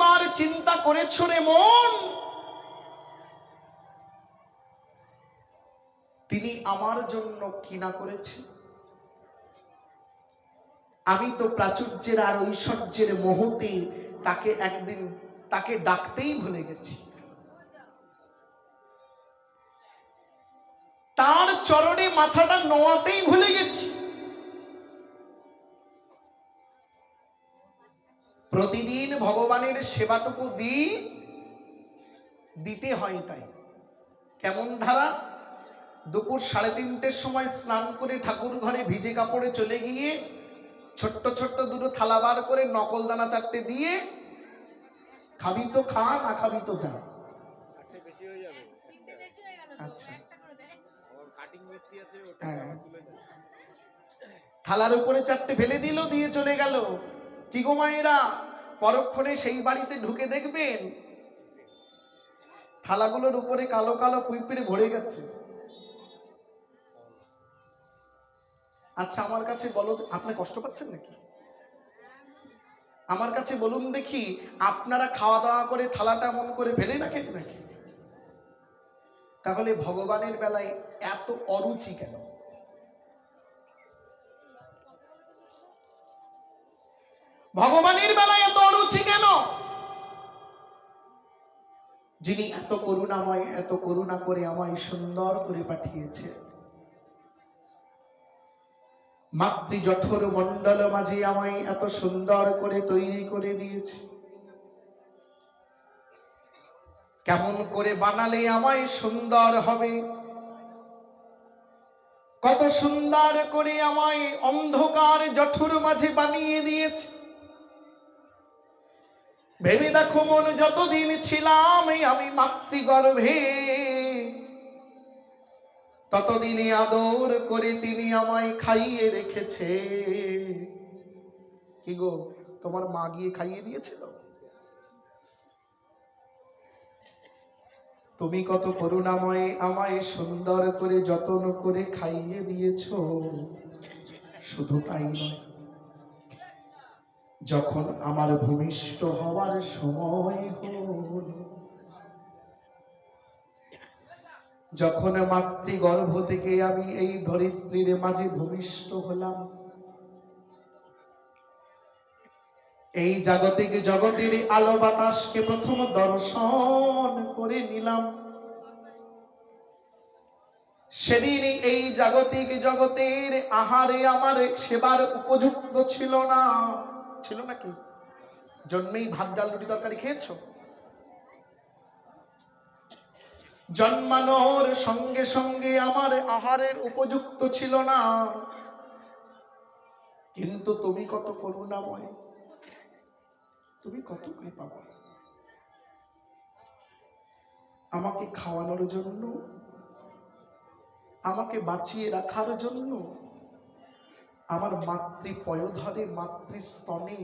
একবার চিন্তা করেছ রে মন? তিনি আমার জন্য কি না করেছে? আমি তো প্রাচুর্যের আর ঐশ্বর্যের মোহতে তাকে একদিন তাকে ডাকতেই ভুলে গেছি। তার চরণে মাথাটা নোয়াতেই ভুলে গেছি। প্রতিদিন ভগবানের সেবাটুকু দিই দিতে হয় তাই। কেমন ধারা? দুপুর সাড়ে তিনটের সময় স্নান করে ঠাকুর ঘরে ভিজে কাপড়ে চলে গিয়ে ছোট্ট ছোট্ট দুটো থালা বার করে নকল দানা চারটে দিয়ে খাবি তো খা না খাবি তো যা। আচ্ছা। একটা করে দে। আমার কাটিং মিস্ত্রি আছে ওটা হ্যাঁ। থালার উপরে চারটে ফেলে দিল দিয়ে চলে গেল। কি গো মায়েরা? পরক্ষণে সেই বাড়িতে ঢুকে দেখবেন থালাগুলোর উপরে কালো কালো পুইপিড়ে ভরে গেছে। আচ্ছা আমার কাছে বলো আপনি কষ্ট পাচ্ছেন নাকি? আমার কাছে বলুন দেখি, আপনারা খাওয়া দাওয়া করে থালাটা মন করে ফেলে রাখেন নাকি? তাহলে ভগবানের বেলায় এত অরুচি কেন? ভগবানের বেলায় এত অরুচি কেন? যিনি এত করুণাময়, এত করুণা করে আমায় সুন্দর করে পাঠিয়েছে। মাতৃ জঠর মণ্ডল মাঝে আমায় এত সুন্দর করে তৈরি করে দিয়েছে। কেমন করে বানালে আমায় সুন্দর হবে? কত সুন্দর করে আমায় অন্ধকার জঠুর মাঝে বানিয়ে দিয়েছে। ভেবে দেখো মন, যতদিন ছিলাম আমি মাতৃগর্ভে। ততদিনে আদর করে তিনি আমায় খাইয়ে রেখেছে। কি গো, তোমার মা গিয়ে খাইয়ে দিয়েছিল? তুমি কত করুণাময়, আমায় সুন্দর করে যত্ন করে খাইয়ে দিয়েছ। শুধু তাই নয় যখন আমার ভূমিষ্ঠ হওয়ার সময় হল, যখন মাতৃগর্ভ থেকে আমি এই ধরিত্রীর মাঝে ভূমিষ্ঠ হলাম, এই জাগতিক জগতের আলো বাতাসকে প্রথম দর্শন করে নিলাম। সেদিন এই জাগতিক জগতের আহারে আমার সেবার উপযুক্ত ছিল না। ছিল নাকি? জন্মেই ভাত, ডাল, রুটি তরকারি খেয়েছো? জন্মানোর সঙ্গে সঙ্গে আমার আহারের উপযুক্ত ছিল না। কিন্তু তুমি কত করুণাময়। তুমি কত কৃপাময়। আমাকে খাওয়ানোর জন্য, আমাকে বাঁচিয়ে রাখার জন্য আমার মাতৃ পয়োধরে মাতৃস্তনে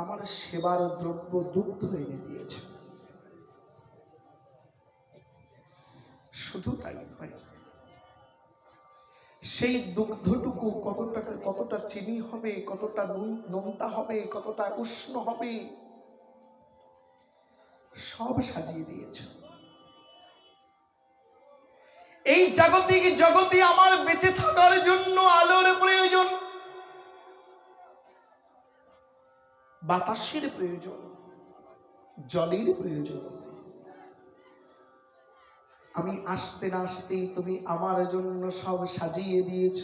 আমার সেবার দ্রব্য দুগ্ধ এনে দিয়েছে। শুধু তাই নয়, সেই দুগ্ধটুকু কতটা কতটা চিনি হবে, কতটা নোনতা হবে, কতটা উষ্ণ হবে, সব সাজিয়ে দিয়েছ। এই জাগতিক জগতে আমার বেঁচে থাকার জন্য আলোর প্রয়োজন? বাতাসের প্রয়োজন জলের প্রয়োজন। আমি আসতে না আসতেই তুমি আমার জন্য সব সাজিয়ে দিয়েছ।